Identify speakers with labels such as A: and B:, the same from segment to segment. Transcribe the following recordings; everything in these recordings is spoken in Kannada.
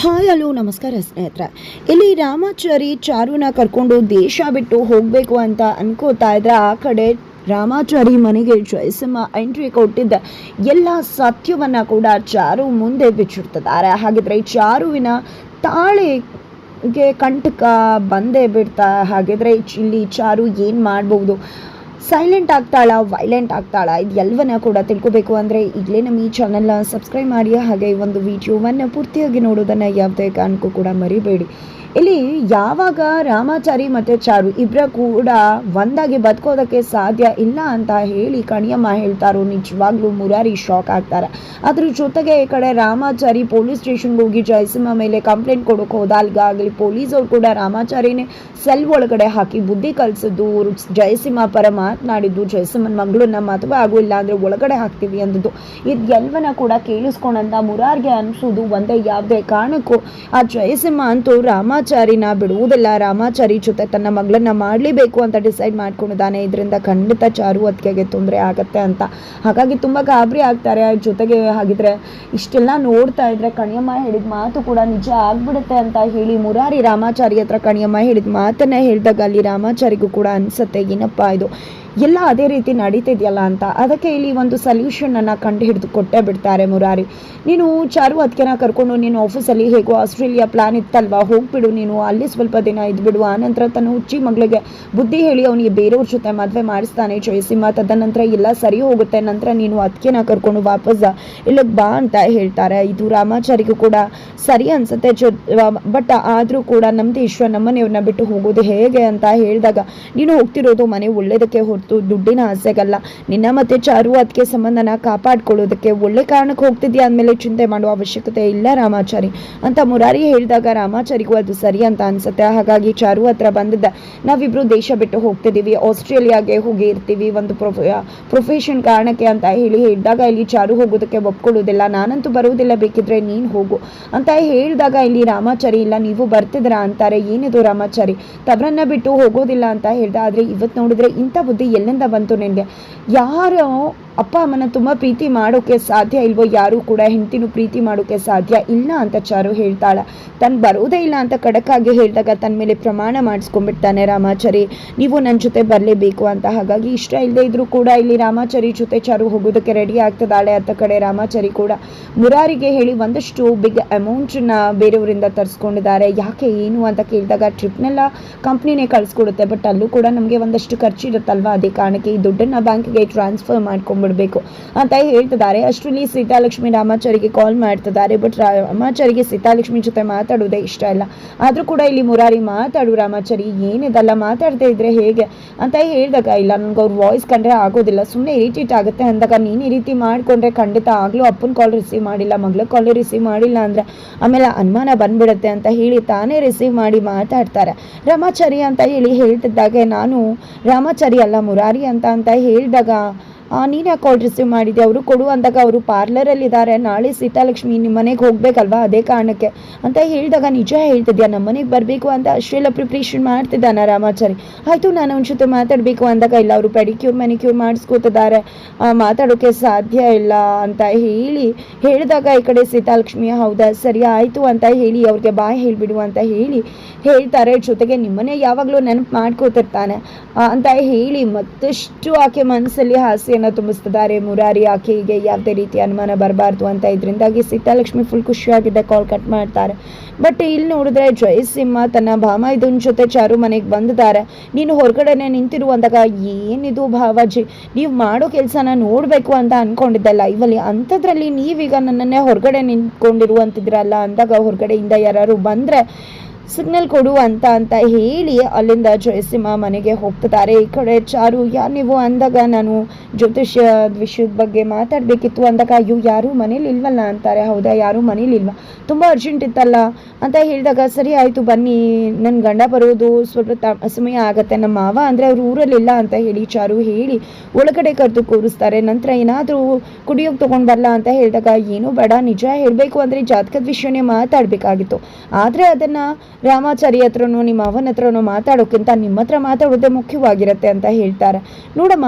A: ಹಾಯ್, ಹಲೋ, ನಮಸ್ಕಾರ ಸ್ನೇಹಿತರೆ. ಇಲ್ಲಿ ರಾಮಾಚಾರಿ ಚಾರುನ ಕರ್ಕೊಂಡು ದೇಶ ಬಿಟ್ಟು ಹೋಗಬೇಕು ಅಂತ ಅನ್ಕೋತಾ ಇದ್ರೆ ಆ ಕಡೆ ರಾಮಾಚಾರಿ ಮನೆಗೆ ಜಯಸಿಂಹ ಎಂಟ್ರಿ ಕೊಟ್ಟಿದ್ದ ಎಲ್ಲ ಸತ್ಯವನ್ನ ಕೂಡ ಚಾರು ಮುಂದೆ ಬಿಚ್ಚಿಡ್ತಿದ್ದಾರೆ. ಹಾಗಿದ್ರೆ ಚಾರುವಿನ ತಾಳೆಗೆ ಕಂಟಕ ಬಂದೇ ಬಿಡ್ತಾ ಹಾಗಿದ್ರೆ ಇಲ್ಲಿ ಚಾರು ಏನು ಮಾಡ್ಬೋದು? ಸೈಲೆಂಟ್ ಆಗ್ತಾಳ ವೈಲೆಂಟ್ ಆಗ್ತಾಳ, ಇದು ಎಲ್ಲವನ್ನ ಕೂಡ ತಿಳ್ಕೊಬೇಕು ಅಂದರೆ ಈಗಲೇ ನಮ್ಮ ಈ ಚಾನಲ್ನ ಸಬ್ಸ್ಕ್ರೈಬ್ ಮಾಡಿ, ಹಾಗೆ ಈ ಒಂದು ವಿಡಿಯೋವನ್ನು ಪೂರ್ತಿಯಾಗಿ ನೋಡೋದನ್ನು ಯಾವುದೇ ಕಾರಣಕ್ಕೂ ಕೂಡ ಮರಿಬೇಡಿ. ಇಲ್ಲಿ ಯಾವಾಗ ರಾಮಾಚಾರಿ ಮತ್ತು ಚಾರು ಇಬ್ಬರ ಕೂಡ ಒಂದಾಗಿ ಬದುಕೋದಕ್ಕೆ ಸಾಧ್ಯ ಇಲ್ಲ ಅಂತ ಹೇಳಿ ಕಣಿಯಮ್ಮ ಹೇಳ್ತಾರೋ, ನಿಜವಾಗ್ಲೂ ಮುರಾರಿ ಶಾಕ್ ಆಗ್ತಾರೆ. ಅದ್ರ ಜೊತೆಗೆ ಈ ಕಡೆ ರಾಮಾಚಾರಿ ಪೊಲೀಸ್ ಸ್ಟೇಷನ್ಗೆ ಹೋಗಿ ಜಯಸಿಂಹ ಮೇಲೆ ಕಂಪ್ಲೇಂಟ್ ಕೊಡೋಕೆ ಪೊಲೀಸ್ ಅವ್ರು ಕೂಡ ರಾಮಾಚಾರಿನೇ ಸೆಲ್ ಒಳಗಡೆ ಹಾಕಿ ಬುದ್ಧಿ ಕಲಿಸಿದ್ದು, ಜಯಸಿಂಹ ಪರ ಮಾತನಾಡಿದ್ದು, ಜಯಸಿಂಹನ ಮಗಳನ್ನ ಮದುವೆ ಆಗೋಲ್ಲ ಅಂದ್ರೆ ಒಳಗಡೆ ಹಾಕ್ತೀವಿ ಅಂದದ್ದು. ಇದೆಲ್ಲವನ್ನ ಕೂಡ ಕೇಳಿಸ್ಕೊಂಡಂತ ಮುರಾರ್ಗೆ ಅನ್ಸೋದು ಒಂದೇ ಯಾವುದೇ ಕಾರಣಕ್ಕೂ. ಆ ಜಯಸಿಂಹ ಅಂತೂ ರಾಮಾಚಾರಿನ ಬಿಡುವುದಿಲ್ಲ. ರಾಮಾಚಾರಿ ಜೊತೆ ತನ್ನ ಮಗಳನ್ನ ಮಾಡಲೇಬೇಕು ಅಂತ ಡಿಸೈಡ್ ಮಾಡ್ಕೊಂಡಿದ್ದಾನೆ. ಇದರಿಂದ ಖಂಡಿತ ಚಾರು ಅತ್ತಿಗೆಗೆ ತೊಂದರೆ ಆಗತ್ತೆ ಅಂತ. ಹಾಗಾಗಿ ತುಂಬ ಗಾಬರಿ ಆಗ್ತಾರೆ. ಜೊತೆಗೆ ಹಾಗಿದ್ರೆ ಇಷ್ಟೆಲ್ಲ ನೋಡ್ತಾ ಇದ್ರೆ ಕಣಿಯಮ್ಮ ಹೇಳಿದ ಮಾತು ಕೂಡ ನಿಜ ಆಗ್ಬಿಡುತ್ತೆ ಅಂತ ಹೇಳಿ ಮುರಾರಿ ರಾಮಾಚಾರಿ ಹತ್ರ ಕಣಿಯಮ್ಮ ಹೇಳಿದ ಮಾತನ್ನ ಹೇಳಿದಾಗ ಅಲ್ಲಿ ರಾಮಾಚಾರಿಗೂ ಕೂಡ ಅನ್ಸತ್ತೆ, ಏನಪ್ಪಾ ಇದು? ಎಲ್ಲ ಅದೇ ರೀತಿ ನಡೀತಿದೆಯಲ್ಲ ಅಂತ. ಅದಕ್ಕೆ ಇಲ್ಲಿ ಒಂದು ಸೊಲ್ಯೂಷನ್ ಅನ್ನ ಕಂಡು ಹಿಡಿದು ಕೊಟ್ಟೇ ಬಿಡ್ತಾರೆ ಮುರಾರಿ. ನೀನು ಚಾರು ಅದಕ್ಕೆನ ಕರ್ಕೊಂಡು ನೀನು ಆಫೀಸಲ್ಲಿ ಹೇಗೋ ಆಸ್ಟ್ರೇಲಿಯಾ ಪ್ಲಾನ್ ಇತ್ತಲ್ವಾ? ಹೋಗ್ಬಿಡು ನೀನು. ಅಲ್ಲಿ ಸ್ವಲ್ಪ ದಿನ ಇದ್ಬಿಡು. ಆನಂತರ ತನ್ನ ಹುಚ್ಚಿ ಮಗಳಿಗೆ ಬುದ್ಧಿ ಹೇಳಿ ಅವನಿಗೆ ಬೇರೆಯವ್ರ ಜೊತೆ ಮದುವೆ ಮಾಡಿಸ್ತಾನೆ ಜಯಸಿಂಹ ತದನಂತರ ಎಲ್ಲ ಸರಿ ಹೋಗುತ್ತೆ. ನಂತರ ನೀನು ಅದಕ್ಕೆನ ಕರ್ಕೊಂಡು ವಾಪಸ್ ಇಲ್ಲಿಗೆ ಬಾ ಅಂತ ಹೇಳ್ತಾರೆ. ಇದು ರಾಮಾಚಾರಿಗೂ ಕೂಡ ಸರಿ ಅನ್ಸುತ್ತೆ ಜೊ ಬಟ್ ಆದರೂ ಕೂಡ ನಮ್ದು ಈಶ್ವರ ನಮ್ಮನೆಯವ್ರನ್ನ ಬಿಟ್ಟು ಹೋಗೋದು ಹೇಗೆ ಅಂತ ಹೇಳಿದಾಗ ನೀನು ಹೋಗ್ತಿರೋದು ಮನೆ ಒಳ್ಳೇದಕ್ಕೆ ಹೊರತು ದುಡ್ಡಿನ ಆಸೆಗಲ್ಲ. ನಿನ್ನ ಮತ್ತೆ ಚಾರು ಅದಕ್ಕೆ ಸಂಬಂಧನ ಕಾಪಾಡ್ಕೊಳ್ಳೋದಕ್ಕೆ ಒಳ್ಳೆ ಕಾರಣಕ್ಕೆ ಹೋಗ್ತಿದ್ಯಾ ಅಂದಮೇಲೆ ಚಿಂತೆ ಮಾಡುವ ಅವಶ್ಯಕತೆ ಇಲ್ಲ ರಾಮಾಚಾರಿ. ಅಂತ ಮುರಾರಿ ಹೇಳಿದಾಗ ರಾಮಾಚಾರಿಗೂ ಅದು ಸರಿ ಅಂತ ಅನ್ಸುತ್ತೆ. ಹಾಗಾಗಿ ಚಾರು ಹತ್ರ ಬಂದಿದ್ದ ನಾವಿಬ್ರು ದೇಶ ಬಿಟ್ಟು ಹೋಗ್ತಿದ್ದೀವಿ. ಆಸ್ಟ್ರೇಲಿಯಾಗೆ ಹೋಗಿ ಇರ್ತೀವಿ ಒಂದು ಪ್ರೊಫೆಷನ್ ಕಾರಣಕ್ಕೆ ಅಂತ ಹೇಳಿ ಹೇಳಿದಾಗ ಇಲ್ಲಿ ಚಾರು ಹೋಗೋದಕ್ಕೆ ಒಪ್ಕೊಳ್ಳೋದಿಲ್ಲ ನಾನಂತೂ ಬರುವುದಿಲ್ಲ, ಬೇಕಿದ್ರೆ ನೀನು ಹೋಗು ಅಂತ ಹೇಳಿದಾಗ ಇಲ್ಲಿ ರಾಮಾಚಾರಿ, ಇಲ್ಲ, ನೀವು ಬರ್ತಿದ್ರಾ ಅಂತಾರೆ. ಏನಿದು ರಾಮಾಚಾರಿ? ತವರನ್ನ ಬಿಟ್ಟು ಹೋಗೋದಿಲ್ಲ ಅಂತ ಹೇಳ್ದ. ಆದರೆ ಇವತ್ತು ನೋಡಿದ್ರೆ ಇಂಥ ಬುದ್ಧಿ ಎಲ್ಲಿಂದ ಬಂತು ನಿನಗೆ ಯಾರು ಅಪ್ಪ ಅಮ್ಮನ ತುಂಬ ಪ್ರೀತಿ ಮಾಡೋಕ್ಕೆ ಸಾಧ್ಯ ಇಲ್ವೋ? ಯಾರೂ ಕೂಡ ಹೆಂಡತಿನೂ ಪ್ರೀತಿ ಮಾಡೋಕ್ಕೆ ಸಾಧ್ಯ ಇಲ್ಲ ಅಂತ ಚಾರು ಹೇಳ್ತಾಳೆ. ತನ್ ಬರೋದೇ ಇಲ್ಲ ಅಂತ ಖಡಕ್ಕಾಗಿ ಹೇಳಿದಾಗ ತನ್ನ ಮೇಲೆ ಪ್ರಮಾಣ ಮಾಡಿಸ್ಕೊಂಡ್ಬಿಡ್ತಾನೆ ರಾಮಾಚಾರಿ. ನೀವು ನನ್ನ ಜೊತೆ ಬರಲೇಬೇಕು ಅಂತ. ಹಾಗಾಗಿ ಇಷ್ಟ ಇಲ್ಲದೆ ಇದ್ರೂ ಕೂಡ ಇಲ್ಲಿ ರಾಮಾಚಾರಿ ಜೊತೆ ಚಾರು ಹೋಗೋದಕ್ಕೆ ರೆಡಿ ಆಗ್ತದಾಳೆ ಅತ್ತ ಕಡೆ ರಾಮಾಚಾರಿ ಕೂಡ ಮುರಾರಿಗೆ ಹೇಳಿ ಒಂದಷ್ಟು ಬಿಗ್ ಅಮೌಂಟನ್ನ ಬೇರೆಯವರಿಂದ ತರಿಸ್ಕೊಂಡಿದ್ದಾರೆ. ಯಾಕೆ ಏನು ಅಂತ ಕೇಳಿದಾಗ ಟ್ರಿಪ್ನೆಲ್ಲ ಕಂಪ್ನಿನೇ ಕಳಿಸ್ಕೊಡುತ್ತೆ. ಬಟ್ ಅಲ್ಲೂ ಕೂಡ ನಮಗೆ ಒಂದಷ್ಟು ಖರ್ಚು ಇರುತ್ತಲ್ವಾ ಅದೇ ಕಾರಣಕ್ಕೆ ಈ ದುಡ್ಡನ್ನು ಬ್ಯಾಂಕಿಗೆ ಟ್ರಾನ್ಸ್ಫರ್ ಮಾಡ್ಕೊಂಡ್ಬಿಡ್ಬೇಕು ಅಂತ ಹೇಳ್ತಿದ್ದಾರೆ. ಅಷ್ಟರಲ್ಲಿ ಸೀತಾಲಕ್ಷ್ಮಿ, ರಾಮಾಚಾರಿಗೆ ಕಾಲ್ ಮಾಡ್ತಿದ್ದಾರೆ ಬಟ್ ರಾಮಾಚಾರಿಗೆ ಸೀತಾಲಕ್ಷ್ಮಿ ಜೊತೆ ಮಾತಾಡೋದೇ ಇಷ್ಟ ಇಲ್ಲ. ಆದರೂ ಕೂಡ ಇಲ್ಲಿ ಮುರಾರಿ ಮಾತಾಡು ರಾಮಾಚಾರಿ, ಏನಿದಲ್ಲ ಮಾತಾಡ್ತಾ ಇದ್ರೆ ಹೇಗೆ ಅಂತ ಹೇಳಿದಾಗ, ಇಲ್ಲ, ನನಗೆ ಅವ್ರ ವಾಯ್ಸ್ ಕಂಡ್ರೆ ಆಗೋದಿಲ್ಲ ಸುಮ್ಮನೆ ಇರಿಟೇಟ್ ಆಗುತ್ತೆ ಅಂದಾಗ ನೀನು ಈ ರೀತಿ ಮಾಡಿಕೊಂಡ್ರೆ ಖಂಡಿತ ಆಗಲೂ ಅಪ್ಪನ ಕಾಲ್ ರಿಸೀವ್ ಮಾಡಿಲ್ಲ, ಮಗಳ ಕಾಲ್ ರಿಸೀವ್ ಮಾಡಿಲ್ಲ ಅಂದರೆ ಆಮೇಲೆ ಅನುಮಾನ ಬಂದ್ಬಿಡುತ್ತೆ ಅಂತ ಹೇಳಿ ತಾನೇ ರಿಸೀವ್ ಮಾಡಿ ಮಾತಾಡ್ತಾರೆ. ರಾಮಾಚಾರಿ ಅಂತ ಹೇಳಿ ಹೇಳ್ತಿದ್ದಾಗೆ, ನಾನು ರಾಮಾಚಾರಿ ಅಲ್ಲ ಮುರಾರಿ ಅಂತ ಅಂತ ಹೇಳಿದಾಗ ನೀನು ಯಾಕೆ ಕಾಲ್ ರಿಸೀವ್ ಮಾಡಿದ್ದೆ ಅವರು ಕೊಡು ಅಂದಾಗ ಅವರು ಪಾರ್ಲರಲ್ಲಿದ್ದಾರೆ ನಾಳೆ ಸೀತಾಲಕ್ಷ್ಮಿ ನಿಮ್ಮ ಮನೆಗೆ ಹೋಗ್ಬೇಕಲ್ವಾ? ಅದೇ ಕಾರಣಕ್ಕೆ ಅಂತ ಹೇಳಿದಾಗ ನಿಜ ಹೇಳ್ತಿದ್ಯಾ? ನಮ್ಮ ಮನೆಗೆ ಬರಬೇಕು ಅಂತ ಅಷ್ಟೆಲ್ಲ ಪ್ರಿಪ್ರೇಷನ್ ಮಾಡ್ತಿದ್ದಾನ ರಾಮಾಚಾರಿ. ಆಯಿತು, ನಾನು ಅವ್ನ ಜೊತೆ ಮಾತಾಡಬೇಕು ಅಂದಾಗ ಇಲ್ಲ, ಅವರು ಪೆಡಿಕ್ಯೂರ್ ಮೆನಿಕ್ಯೂರ್ ಮಾಡಿಸ್ಕೋತಿದ್ದಾರೆ. ಮಾತಾಡೋಕ್ಕೆ ಸಾಧ್ಯ ಇಲ್ಲ ಅಂತ ಹೇಳಿ ಹೇಳಿದಾಗ ಈ ಕಡೆ ಸೀತಾಲಕ್ಷ್ಮಿ, ಹೌದಾ? ಸರಿ, ಆಯಿತು ಅಂತ ಹೇಳಿ ಅವ್ರಿಗೆ ಬಾಯ್ ಹೇಳಿಬಿಡು ಅಂತ ಹೇಳಿ ಹೇಳ್ತಾರೆ. ಜೊತೆಗೆ ನಿಮ್ಮನೆ ಯಾವಾಗಲೂ ನೆನಪು ಮಾಡ್ಕೋತಿರ್ತಾನೆ ಅಂತ ಹೇಳಿ ಮತ್ತಷ್ಟು ಆಕೆ ಮನಸ್ಸಲ್ಲಿ ಹಾಸ್ಯನ ತುಂಬಿಸ್ತಿದ್ದಾರೆ ಮುರಾರಿ ಆಕೆಗೆ ಯಾವುದೇ ರೀತಿ ಅನುಮಾನ ಬರಬಾರ್ದು ಅಂತ ಇದರಿಂದಾಗಿ ಸೀತಾಲಕ್ಷ್ಮಿ ಫುಲ್ ಖುಷಿಯಾಗಿದೆ ಕಾಲ್ ಕಟ್ ಮಾಡ್ತಾರೆ. ಬಟ್ ಇಲ್ಲಿ ನೋಡಿದ್ರೆ ಜಯಸಿಂಹ ತನ್ನ ಭಾಮ ಇದನ್ ಜೊತೆ ಚಾರು ಮನೆಗೆ ಬಂದಿದ್ದಾರೆ. ನೀನು ಹೊರಗಡೆನೆ ನಿಂತಿರು ಅಂದಾಗ ಏನಿದು ಭಾವಾಜಿ? ನೀವು ಮಾಡೋ ಕೆಲಸನ ನೋಡಬೇಕು ಅಂತ ಅನ್ಕೊಂಡಿದ್ದೆ. ಲೈವಲ್ಲಿ ಅಂಥದ್ರಲ್ಲಿ ನೀವೀಗ ನನ್ನನ್ನೇ ಹೊರಗಡೆ ನಿಂತ್ಕೊಂಡಿರುವಂತಿದ್ರಲ್ಲ ಅಂದಾಗ ಹೊರಗಡೆಯಿಂದ ಯಾರು ಬಂದರೆ ಸಿಗ್ನಲ್ ಕೊಡು ಅಂತ ಅಂತ ಹೇಳಿ ಅಲ್ಲಿಂದ ಜಯಸಿಂಹ ಮನೆಗೆ ಹೋಗ್ತಿದ್ದಾರೆ. ಈ ಕಡೆ ಚಾರು, ಯಾರು ನೀವು ಅಂದಾಗ ನಾನು ಜ್ಯೋತಿಷ್ಯ ವಿಷಯದ ಬಗ್ಗೆ ಮಾತಾಡಬೇಕಿತ್ತು ಅಂದಾಗ ಅಯ್ಯೋ, ಯಾರೂ ಮನೇಲಿ ಇಲ್ವಲ್ಲ ಅಂತಾರೆ. ಹೌದಾ, ಯಾರೂ ಮನೇಲಿ ಇಲ್ವಾ? ತುಂಬ ಅರ್ಜೆಂಟ್ ಇತ್ತಲ್ಲ ಅಂತ ಹೇಳಿದಾಗ, ಸರಿ ಆಯಿತು, ಬನ್ನಿ ನನ್ನ ಗಂಡ ಬರೋದು ಸ್ವಲ್ಪ ತ, ಸಮಯ ಆಗುತ್ತೆ. ನಮ್ಮ ಮಾವ ಅಂದರೆ ಅವ್ರು ಊರಲ್ಲಿಲ್ಲ ಅಂತ ಹೇಳಿ ಚಾರು ಹೇಳಿ ಒಳಗಡೆ ಕರೆದು ಕೂರಿಸ್ತಾರೆ. ನಂತರ ಏನಾದರೂ ಕುಡಿಯೋಕೆ ತೊಗೊಂಡು ಬರಲ್ಲ ಅಂತ ಹೇಳಿದಾಗ, ಏನೂ ಬೇಡ, ನಿಜ ಹೇಳಬೇಕು ಅಂದರೆ ಜಾತಕದ ವಿಷಯನೇ ಮಾತಾಡಬೇಕಾಗಿತ್ತು. ಆದರೆ ಅದನ್ನು ರಾಮಾಚಾರಿ ಹತ್ರನೋ ನಿಮ್ಮ ಅವನ ಹತ್ರನೋ ಮಾತಾಡೋಕ್ಕಿಂತ ನಿಮ್ಮ ಹತ್ರ ಮಾತಾಡೋದೇ ಮುಖ್ಯವಾಗಿರುತ್ತೆ ಅಂತ ಹೇಳ್ತಾರೆ. ನೋಡಮ್ಮ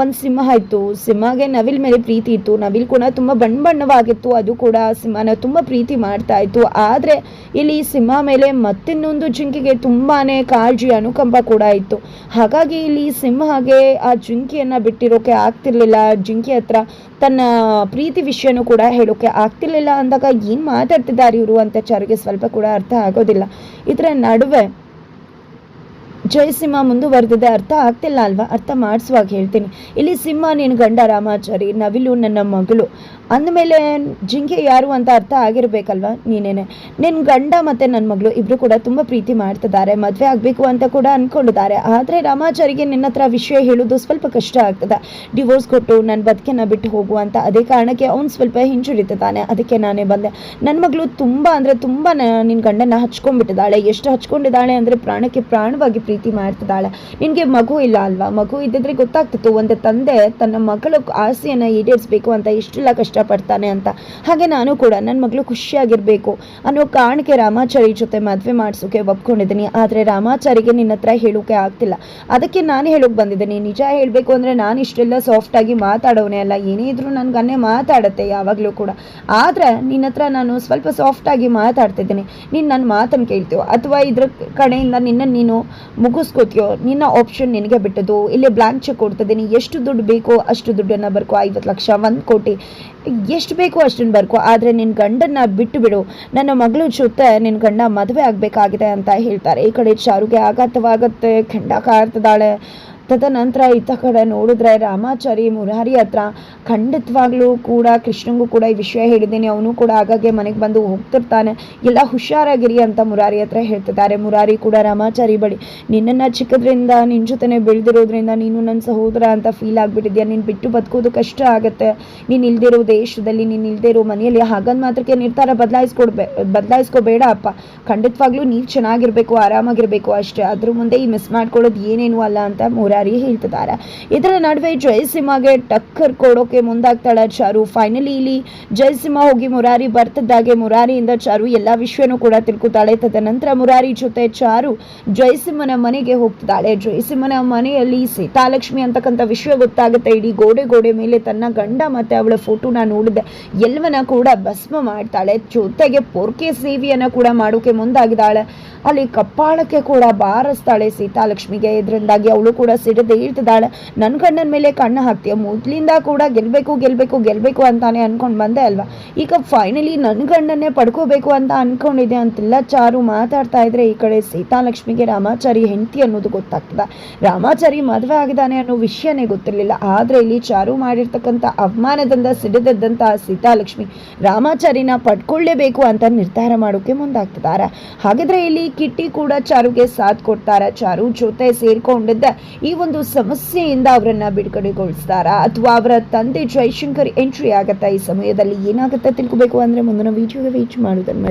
A: ಒಂದು ಸಿಂಹ ಇತ್ತು ಸಿಂಹಗೆ ನವಿಲ್ ಮೇಲೆ ಪ್ರೀತಿ ಇತ್ತು. ನವಿಲ್ ಕೂಡ ತುಂಬ ಬಣ್ಣ ಬಣ್ಣವಾಗಿತ್ತು. ಅದು ಕೂಡ ಸಿಂಹನ ತುಂಬ ಪ್ರೀತಿ ಮಾಡ್ತಾ ಇತ್ತು. ಆದರೆ ಇಲ್ಲಿ ಸಿಂಹ ಮೇಲೆ ಮತ್ತಿನ್ನೊಂದು ಜಿಂಕೆಗೆ ತುಂಬಾ ಕಾಳಜಿ, ಅನುಕಂಪ ಕೂಡ ಇತ್ತು. ಹಾಗಾಗಿ ಇಲ್ಲಿ ಸಿಂಹಗೆ ಆ ಜಿಂಕೆಯನ್ನು ಬಿಟ್ಟಿರೋಕೆ ಆಗ್ತಿರ್ಲಿಲ್ಲ. ಜಿಂಕೆ ಹತ್ರ ತನ್ನ ಪ್ರೀತಿ ವಿಷಯನೂ ಕೂಡ ಹೇಳೋಕೆ ಆಗ್ತಿರ್ಲಿಲ್ಲ ಅಂದಾಗ ಏನು ಮಾತಾಡ್ತಿದ್ದಾರೆ ಇವರು ಅಂತ ಚಾರಿಗೆ ಸ್ವಲ್ಪ ಕೂಡ ಅರ್ಥ ಆಗೋದಿಲ್ಲ. ಇದರ ನಡುವೆ ಜಯಸಿಂಹ ಮುಂದುವರೆದಿದೆ. ಅರ್ಥ ಆಗ್ತಿಲ್ಲ ಅಲ್ವಾ? ಅರ್ಥ ಮಾಡಿಸುವಾಗ ಹೇಳ್ತೀನಿ. ಇಲ್ಲಿ ಸಿಂಹ ನಿನ್ನ ಗಂಡ, ರಾಮಾಚಾರಿ, ನವಿಲು, ನನ್ನ ಮಗಳು. ಅಂದಮೇಲೆ ಜಿಂಕೆ ಯಾರು ಅಂತ ಅರ್ಥ ಆಗಿರಬೇಕಲ್ವಾ ನೀನೇನೆ? ನಿನ್ನ ಗಂಡ ಮತ್ತು ನನ್ನ ಮಗಳು ಇಬ್ಬರು ಕೂಡ ತುಂಬ ಪ್ರೀತಿ ಮಾಡ್ತಿದ್ದಾರೆ. ಮದುವೆ ಆಗಬೇಕು ಅಂತ ಕೂಡ ಅಂದ್ಕೊಂಡಿದ್ದಾರೆ ಆದರೆ ರಾಮಾಚಾರಿಗೆ ನಿನ್ನ ಹತ್ರ ವಿಷಯ ಹೇಳೋದು ಸ್ವಲ್ಪ ಕಷ್ಟ ಆಗ್ತದೆ. ಡಿವೋರ್ಸ್ ಕೊಟ್ಟು ನನ್ನ ಬದುಕನ್ನು ಬಿಟ್ಟು ಹೋಗು ಅಂತ. ಅದೇ ಕಾರಣಕ್ಕೆ ಅವ್ನು ಸ್ವಲ್ಪ ಹಿಂಜುರಿತಿದ್ದಾನೆ ಅದಕ್ಕೆ ನಾನೇ ಬಂದೆ. ನನ್ನ ಮಗಳು ತುಂಬ ಅಂದರೆ ತುಂಬ ನಿನ್ನ ಗಂಡನ ಹಚ್ಕೊಂಡ್ಬಿಟ್ಟಿದ್ದಾಳೆ. ಎಷ್ಟು ಹಚ್ಕೊಂಡಿದ್ದಾಳೆ ಅಂದರೆ ಪ್ರಾಣಕ್ಕೆ ಪ್ರಾಣವಾಗಿ ಪ್ರೀತಿ ಮಾಡ್ತಿದ್ದಾಳೆ ನಿನಗೆ ಮಗು ಇಲ್ಲ ಅಲ್ವಾ? ಮಗು ಇದ್ದಿದ್ರೆ ಗೊತ್ತಾಗ್ತಿತ್ತು, ಒಂದು ತಂದೆ ತನ್ನ ಮಗಳ ಆಸೆಯನ್ನು ಈಡೇರಿಸಬೇಕು ಅಂತ ಇಷ್ಟೆಲ್ಲ ಕಷ್ಟಪಡ್ತಾನೆ ಅಂತ. ಹಾಗೆ ನಾನು ಕೂಡ ನನ್ನ ಮಗಳು ಖುಷಿಯಾಗಿರಬೇಕು ಅನ್ನೋ ಕಾರಣಕ್ಕೆ ರಾಮಾಚಾರಿ ಜೊತೆ ಮದುವೆ ಮಾಡಿಸೋಕೆ ಒಪ್ಕೊಂಡಿದ್ದೀನಿ. ಆದರೆ ರಾಮಾಚಾರಿಗೆ ನಿನ್ನ ಹತ್ರ ಹೇಳೋಕೆ ಆಗ್ತಿಲ್ಲ. ಅದಕ್ಕೆ ನಾನು ಹೇಳೋಕೆ ಬಂದಿದ್ದೀನಿ. ನಿಜ ಹೇಳಬೇಕು ಅಂದರೆ ನಾನು ಇಷ್ಟೆಲ್ಲ ಸಾಫ್ಟಾಗಿ ಮಾತಾಡೋನೇ ಅಲ್ಲ. ಏನೇ ಇದ್ರೂ ನನಗನ್ನೇ ಮಾತಾಡುತ್ತೆ ಯಾವಾಗಲೂ ಕೂಡ. ಆದರೆ ನಿನ್ನ ಹತ್ರ ನಾನು ಸ್ವಲ್ಪ ಸಾಫ್ಟಾಗಿ ಮಾತಾಡ್ತಿದ್ದೀನಿ. ನೀನು ನನ್ನ ಮಾತನ್ನು ಕೇಳ್ತೀವೋ ಅಥವಾ ಇದ್ರ ಕಡೆಯಿಂದ ನಿನ್ನ ನೀನು ಮುಗಿಸ್ಕೋತೀಯೋ, ನಿನ್ನ ಆಪ್ಷನ್ ನಿನಗೆ ಬಿಟ್ಟದು ಇಲ್ಲೇ ಬ್ಲ್ಯಾಂಕ್ ಚೆಕ್ ಕೊಡ್ತಿದ್ದೀನಿ. ಎಷ್ಟು ದುಡ್ಡು ಬೇಕೋ ಅಷ್ಟು ದುಡ್ಡನ್ನು ಬರ್ಕೋ. ಐವತ್ತು ಲಕ್ಷ, ಒಂದು ಕೋಟಿ. ಎಷ್ಟು ಬೇಕೋ ಅಷ್ಟನ್ನು ಬರ್ಕೋ. ಆದರೆ ನಿನ್ನ ಗಂಡನ್ನ ಬಿಟ್ಟು ಬಿಡು ನನ್ನ ಮಗಳ ಜೊತೆ ನಿನ್ನ ಗಂಡ ಮದುವೆ ಆಗಬೇಕಾಗಿದೆ ಅಂತ ಹೇಳ್ತಾರೆ. ಈ ಕಡೆ ಶಾರುಗೆ ಆಘಾತವಾಗುತ್ತೆ. ಖಂಡ ಕಾಡ್ತಿದ್ದಾಳೆ ತದನಂತರ ಇತ್ತ ಕಡೆ ನೋಡಿದ್ರೆ ರಾಮಾಚಾರಿ ಮುರಾರಿ ಹತ್ರ ಖಂಡಿತವಾಗ್ಲೂ ಕೂಡ ಕೃಷ್ಣಂಗೂ ಕೂಡ ಈ ವಿಷಯ ಹೇಳಿದ್ದೀನಿ. ಅವನು ಕೂಡ ಆಗಾಗ್ಗೆ ಮನೆಗೆ ಬಂದು ಹೋಗ್ತಿರ್ತಾನೆ. ಎಲ್ಲ ಹುಷಾರಾಗಿರಿ ಅಂತ ಮುರಾರಿ ಹತ್ರ ಹೇಳ್ತಿದ್ದಾರೆ. ಮುರಾರಿ ಕೂಡ ರಾಮಾಚಾರಿ ಬಳಿ, ನಿನ್ನನ್ನು ಚಿಕ್ಕದ್ರಿಂದ ನಿನ್ನ ಜೊತೆನೆ ಬೆಳೆದಿರೋದ್ರಿಂದ ನೀನು ನನ್ನ ಸಹೋದರ ಅಂತ ಫೀಲ್ ಆಗಿಬಿಟ್ಟಿದ್ಯಾ? ನೀನು ಬಿಟ್ಟು ಬದುಕೋದು ಕಷ್ಟ ಆಗುತ್ತೆ. ನೀನು ಇಲ್ದಿರೋ ದೇಶದಲ್ಲಿ, ನೀನು ಇಲ್ದೇ ಇರೋ ಮನೆಯಲ್ಲಿ ಹಾಗಂದ್ ಮಾತ್ರಕ್ಕೆ ನಿರ್ಧಾರ ಬದಲಾಯಿಸ್ಕೊಡ್ಬೇ ಬದಲಾಯಿಸ್ಕೋಬೇಡ ಅಪ್ಪ. ಖಂಡಿತವಾಗ್ಲೂ ನೀವು ಚೆನ್ನಾಗಿರ್ಬೇಕು, ಆರಾಮಾಗಿರ್ಬೇಕು ಅಷ್ಟೇ. ಅದ್ರ ಮುಂದೆ ಈ ಮಿಸ್ ಮಾಡ್ಕೊಳ್ಳೋದು ಏನೇನು ಅಲ್ಲ ಅಂತ ಮುರಾರಿ ಹೇಳ್ತಿದ್ದಾರೆ. ಇದರ ನಡುವೆ ಜಯಸಿಂಹಗೆ ಟಕ್ಕರ್ ಕೊಡೋಕೆ ಮುಂದಾಗ್ತಾಳೆ ಚಾರು. ಫೈನಲಿ ಇಲ್ಲಿ ಜಯಸಿಂಹ ಹೋಗಿ ಮುರಾರಿ ಬರ್ತಿದ್ದಾಗೆ. ಮುರಾರಿಯಿಂದ ಚಾರು ಎಲ್ಲ ವಿಷಯನೂ ಕೂಡ ತಿಳ್ಕೊತಾಳೆ. ತದನಂತರ ಮುರಾರಿ ಜೊತೆ ಚಾರು ಜಯಸಿಂಹನ ಮನೆಗೆ ಹೋಗ್ತಿದ್ದಾಳೆ. ಜಯಸಿಂಹನ ಮನೆಯಲ್ಲಿ ಸೀತಾಲಕ್ಷ್ಮಿ ಅಂತಕ್ಕಂಥ ವಿಷಯ ಗೊತ್ತಾಗುತ್ತೆ. ಇಡೀ ಗೋಡೆ ಗೋಡೆ ಮೇಲೆ ತನ್ನ ಗಂಡ ಮತ್ತೆ ಅವಳ ಫೋಟೋನ ನೋಡಿದೆ. ಎಲ್ಲವನ್ನ ಕೂಡ ಭಸ್ಮ ಮಾಡ್ತಾಳೆ. ಜೊತೆಗೆ ಪೊರ್ಕೆ ಸೇವೆಯನ್ನು ಕೂಡ ಮಾಡೋಕೆ ಮುಂದಾಗಿದ್ದಾಳೆ. ಅಲ್ಲಿ ಕಪ್ಪಾಳಕ್ಕೆ ಕೂಡ ಬಾರಿಸ್ತಾಳೆ ಸೀತಾಲಕ್ಷ್ಮಿಗೆ. ಇದರಿಂದಾಗಿ ಅವಳು ಕೂಡ ಸಿಡದೆ ಹೇಳ್ತಿದ್ದಾಳೆ ನನ್ನ ಕಣ್ಣನ ಮೇಲೆ ಕಣ್ಣು ಹಾಕ್ತೀಯ? ಮೊದಲಿಂದ ಕೂಡ ಗೆಲ್ಬೇಕು ಗೆಲ್ಬೇಕು ಗೆಲ್ಬೇಕು ಅಂತಾನೆ ಅನ್ಕೊಂಡು ಬಂದೆ ಅಲ್ವಾ? ಈಗ ಫೈನಲಿ ನನ್ನ ಗಂಡನ್ನೇ ಪಡ್ಕೋಬೇಕು ಅಂತ ಅನ್ಕೊಂಡಿದೆ ಅಂತೆಲ್ಲ. ಚಾರು ಮಾತಾಡ್ತಾ ಇದ್ರೆ ಈ ಕಡೆ ಸೀತಾಲಕ್ಷ್ಮಿಗೆ ರಾಮಾಚಾರಿ ಹೆಂಡತಿ ಅನ್ನೋದು ಗೊತ್ತಾಗ್ತದೆ. ರಾಮಾಚಾರಿ ಮದುವೆ ಆಗಿದ್ದಾನೆ ಅನ್ನೋ ವಿಷಯನೇ ಗೊತ್ತಿರಲಿಲ್ಲ. ಆದರೆ ಇಲ್ಲಿ ಚಾರು ಮಾಡಿರ್ತಕ್ಕಂಥ ಅವಮಾನದಿಂದ ಸಿಡಿದದ್ದಂಥ ಸೀತಾಲಕ್ಷ್ಮಿ ರಾಮಾಚಾರಿನ ಪಡ್ಕೊಳ್ಳೇಬೇಕು ಅಂತ ನಿರ್ಧಾರ ಮಾಡೋಕೆ ಮುಂದಾಗ್ತಿದ್ದಾರೆ. ಹಾಗಿದ್ರೆ ಇಲ್ಲಿ ಕಿಟ್ಟಿ ಕೂಡ ಚಾರುಗೆ ಸಾಥ್ ಕೊಡ್ತಾರ. ಚಾರು ಜೊತೆ ಸೇರ್ಕೊಂಡಿದ್ದ ಈ ಒಂದು ಸಮಸ್ಯೆಯಿಂದ ಅವರನ್ನ ಬಿಡುಗಡೆಗೊಳಿಸ್ತಾರ? ಅಥವಾ ಅವರ ತಂದೆ ಜೈಶಂಕರ್ ಎಂಟ್ರಿ ಆಗತ್ತಾ ಈ ಸಮಯದಲ್ಲಿ? ಏನಾಗುತ್ತೆ ತಿಳ್ಕೊಬೇಕು ಅಂದ್ರೆ ಮುಂದಿನ ವಿಡಿಯೋಗೆ ವೀಚ್ ಮಾಡೋದನ್ನ